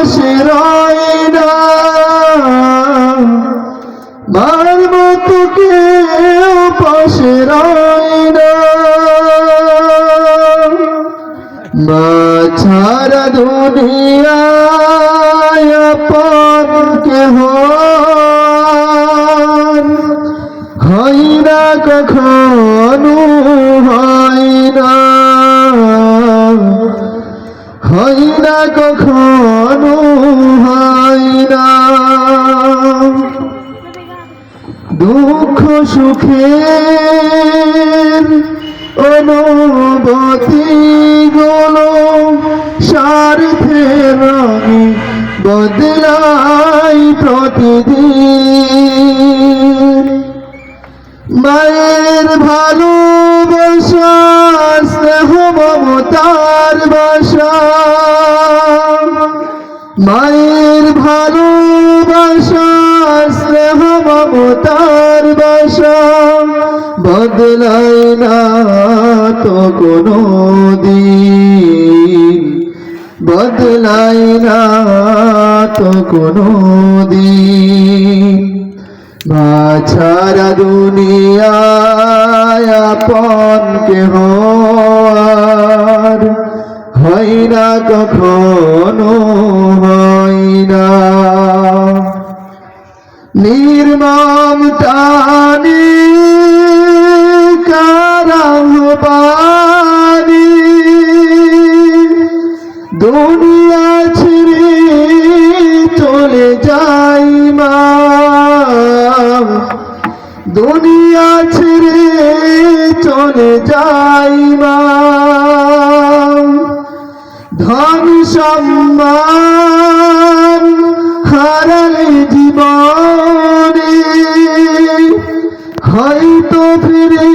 পাশে রয় না। মার মতো কেউ পাশে রয় না। মা ছাড়া দুনিয়ায় আপন কেহ হয় না কখনো। সুখের অনুভূতি গুলো স্বার্থের রঙে বদলাই প্রতিদিন। মায়ের ভালোবাসা স্নেহ মমতার বাসা। মায়ের ভালোবাসা স্নেহ মমতার বাসা বদলাই না তো কোনো দিন। বদলাই না তো কোনো দিন। ছাড়া দুনিয়ায় আপন কেহ হয় না কখনো নির্মম টানি, কারাহ পানি দুনিয়া ছেড়ে চলে যাই মা। দুনিয়া ছেড়ে চলে যাই মা। ধন সম্মান হারালে জীবনে হয়তো ফিরে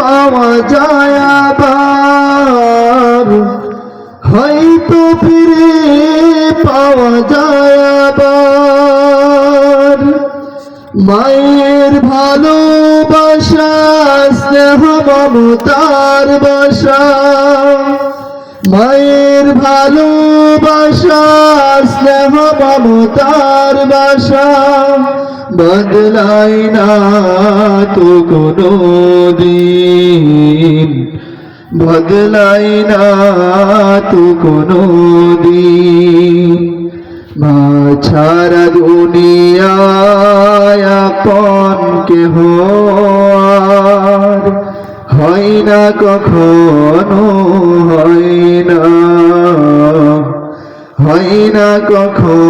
পাওয়া যায় আবার। হয়তো ফিরে পাওয়া যায় আবার। মায়ের ভালোবাসা, স্নেহ, মমতার বাসা। মায়ের ভালোবাসা, স্নেহ, মমতার বাসা। বদলাই না তো কোনো দিন বদলাই না তো কোনো দিন মা ছাড়া দুনিয়ায় কেহ হয় না, কখনো হয় না। হয় না, কখনো